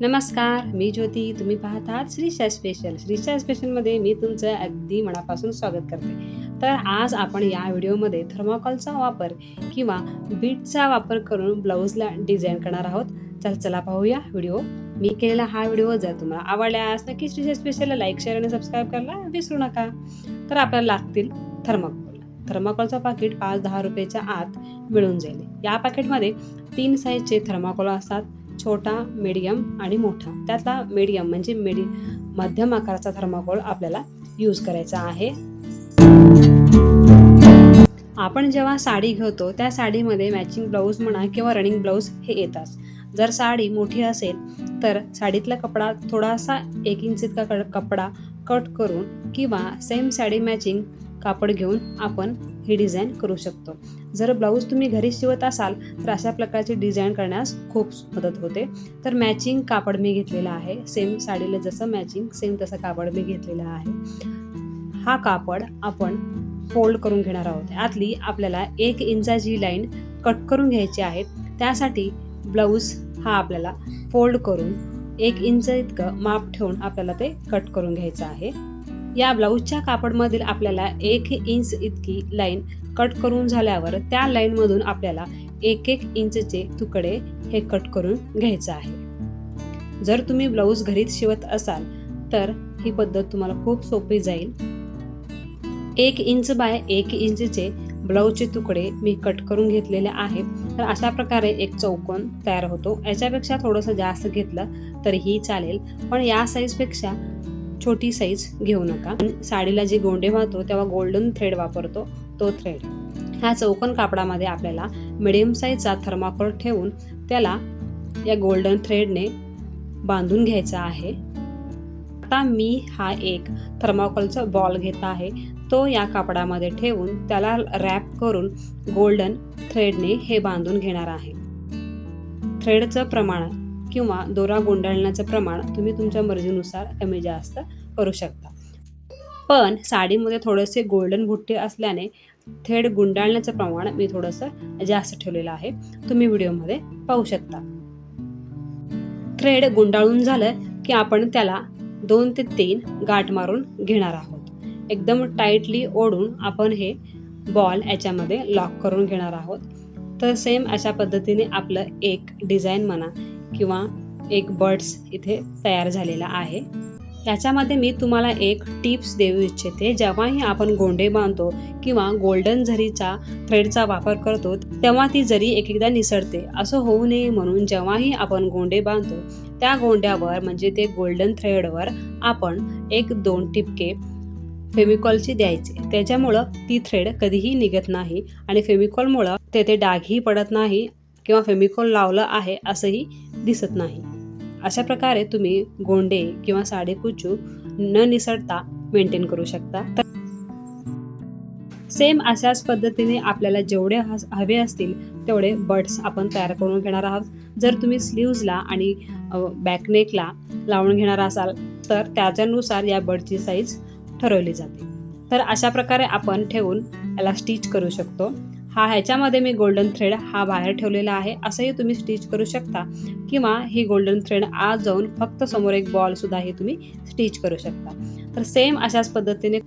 नमस्कार मी ज्योती. तुम्ही पाहत आहात श्रीशा स्पेशल श्रीशा स्पेशलमध्ये मी तुमचं अगदी मनापासून स्वागत करते. तर आज आपण या व्हिडिओमध्ये थर्माकॉलचा वापर किंवा बीटचा वापर करून ब्लाऊजला डिझाईन करणार आहोत. चल चला पाहूया व्हिडिओ. मी केलेला हा व्हिडिओ जर तुम्हाला आवडल्यास नक्की श्रीशा स्पेशलला लाईक शेअर आणि सबस्क्राईब करायला विसरू नका. तर आपल्याला लागतील थर्माकॉल. थर्माकॉलचं पाकिट पाच दहा रुपयाच्या आत मिळून जाईल. या पाकिटमध्ये तीन साईजचे थर्माकॉल असतात. छोटा मीडियम आणि मोठा. त्यातला मीडियम म्हणजे मिडी मध्यम आकाराचा थर्माकोल आपल्याला यूज करायचा आहे. आपण जेव्हा साडी घेतो त्या साडीमध्ये मॅचिंग ब्लाऊज म्हणा किंवा रनिंग ब्लाऊज हे येतात. जर साडी मोठी असेल तर साडीतला कपडा थोडासा एक इंच इतका क- कपडा कट करून किंवा सेम साडी मॅचिंग कापड घेऊन आपण ही डिझाईन करू शकतो. जर ब्लाऊज तुम्ही घरी शिवत असाल तर अशा प्रकारची डिझाईन करण्यास खूप मदत होते. तर मॅचिंग कापड मी घेतलेलं आहे. सेम साडीला जसं मॅचिंग सेम तसं कापड मी घेतलेलं आहे. हा कापड आपण फोल्ड करून घेणार आहोत. आतली आपल्याला एक इंचाची लाईन कट करून घ्यायची आहे. त्यासाठी ब्लाऊज हा आपल्याला फोल्ड करून एक इंच इतकं माप ठेवून आपल्याला ते कट करून घ्यायचं आहे. या ब्लाऊजच्या कापडमधील आपल्याला एक इंच इतकी लाईन कट करून झाल्यावर त्या लाईनमधून आपल्याला एक एक इंचचे तुकडे हे कट करून घ्यायचं आहे. जर तुम्ही ब्लाऊज घरीच शिवत असाल तर ही पद्धत तुम्हाला खूप सोपी जाईल. एक इंच बाय एक इंचचे ब्लाऊजचे तुकडे मी कट करून घेतलेले आहेत. तर अशा प्रकारे एक चौकोन तयार होतो. याच्यापेक्षा थोडंसं जास्त घेतलं तरीही चालेल. पण या साईजपेक्षा छोटी साईज घेऊ नका. साडीला जे गोंडे मारतो तेव्हा गोल्डन थ्रेड वापरतो तो थ्रेड ह्या चौकन कापडामध्ये आपल्याला मिडियम साईजचा थर्माकोल ठेवून त्याला या गोल्डन थ्रेडने बांधून घ्यायचा आहे. आता मी हा एक थर्माकोलचा बॉल घेत आहे. तो या कापडामध्ये ठेवून त्याला रॅप करून गोल्डन थ्रेडने हे बांधून घेणार आहे. थ्रेडचं प्रमाण किंवा दोरा गुंडाळण्याचं प्रमाण तुम्ही तुमच्या मर्जीनुसार कमी जास्त करू शकता. पण साडीमध्ये थोडेसे गोल्डन भुट्टे असल्याने थेड गुंडाळण्याचं प्रमाण मी थोडंसं जास्त ठेवलेलं आहे. तुम्ही व्हिडिओमध्ये पाहू शकता. थ्रेड गुंडाळून झालं की आपण त्याला दोन ते तीन गाठ मारून घेणार आहोत. एकदम टाईटली ओढून आपण हे बॉल याच्यामध्ये लॉक करून घेणार आहोत. तर सेम अशा पद्धतीने आपलं एक डिझाईन म्हणा किंवा एक बर्ड्स इथे तयार झालेला आहे. त्याच्यामध्ये मी तुम्हाला एक टिप्स देऊ इच्छिते. जेव्हाही आपण गोंडे बांधतो किंवा गोल्डन झरीचा थ्रेडचा वापर करतो तेव्हा ती जरी एक एकदा निसरते. असं होऊ नये म्हणून जेव्हाही आपण गोंडे बांधतो त्या गोंड्यावर म्हणजे ते गोल्डन थ्रेडवर आपण एक दोन टिपके फेमिकॉलची द्यायचे. त्याच्यामुळं ती थ्रेड कधीही निघत नाही आणि फेमिकॉलमुळं तेथे डागही पडत नाही किंवा फेमिकॉल लावलं आहे असंही दिसत नाही. अशा प्रकारे तुम्ही गोंडे किंवा साडेकुचू न निसडता मेंटेन करू शकता. सेम अशाच पद्धतीने आपल्याला जेवढे हवे असतील तेवढे बड्स आपण तयार करून घेणार आहोत. जर तुम्ही स्लीव्जला आणि बॅकनेकला लावून घेणार असाल तर त्याच्यानुसार या बर्डची साईज ठरवली जाते. तर अशा प्रकारे आपण ठेवून याला स्टिच करू शकतो. हा ह्याच्यामध्ये मी गोल्डन थ्रेड हा बाहेर ठेवलेला आहे. असंही तुम्ही स्टिच करू शकता. किंवा ही गोल्डन थ्रेड आज जाऊन फक्त समोर एक बॉलसुद्धाही हे तुम्ही स्टिच करू शकता. तर सेम अशाच पद्धतीने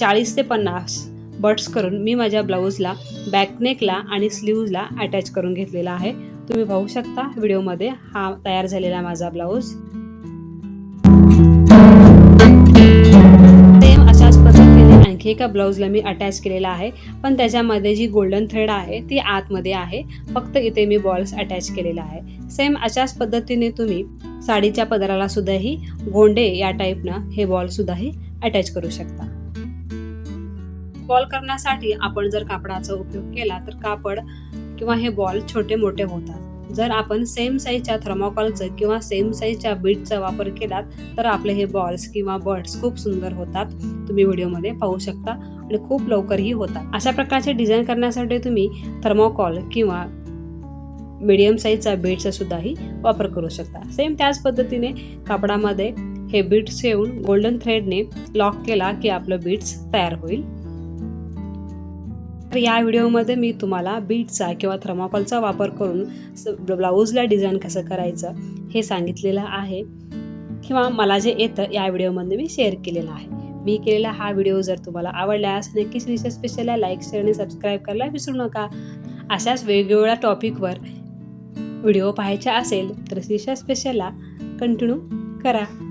चाळीस ते पन्नास बट्स करून मी माझ्या ब्लाऊजला बॅकनेकला आणि स्लीव्जला अटॅच करून घेतलेला आहे. तुम्ही पाहू शकता व्हिडिओमध्ये हा तयार झालेला माझा ब्लाऊज आणखी एका ब्लाऊजला मी अटॅच केलेला आहे. पण त्याच्यामध्ये जी गोल्डन थ्रेड आहे ती आतमध्ये आहे. फक्त इथे मी बॉल्स अटॅच केलेला आहे. सेम अशाच पद्धतीने तुम्ही साडीच्या पदराला सुद्धाही गोंडे या टाईपनं हे बॉल सुद्धाही अटॅच करू शकता. बॉल करण्यासाठी आपण जर कापडाचा उपयोग केला तर कापड किंवा हे बॉल छोटे मोठे होतात. जर आपण सेम साईजच्या थर्माकॉलचं किंवा सेम साईजच्या बीटचा वापर केला तर आपले हे बॉल्स किंवा बर्ड्स खूप सुंदर होतात. तुम्ही व्हिडिओमध्ये पाहू शकता आणि खूप लवकरही होतात. अशा प्रकारचे डिझाईन करण्यासाठी तुम्ही थर्मोकॉल किंवा मिडियम साईजचा बीटचा सुद्धाही वापर करू शकता. सेम त्याच पद्धतीने कापडामध्ये हे बीट्स ठेवून गोल्डन थ्रेडने लॉक केला की आपलं बीट्स तयार होईल. तर या व्हिडिओमध्ये मी तुम्हाला बीटचा किंवा थर्माकॉलचा वापर करून ब्लाऊजला डिझाईन कसं करायचं हे सांगितलेलं आहे. किंवा मला जे येतं या व्हिडिओमध्ये मी शेअर केलेलं आहे. मी केलेला हा व्हिडिओ जर तुम्हाला आवडल्यास नक्कीच रिसर्च स्पेशलला लाईक शेअर आणि सबस्क्राईब करायला विसरू नका. अशाच वेगवेगळ्या टॉपिकवर व्हिडिओ पाहायचा असेल तर रिसर्च स्पेशलला कंटिन्यू करा.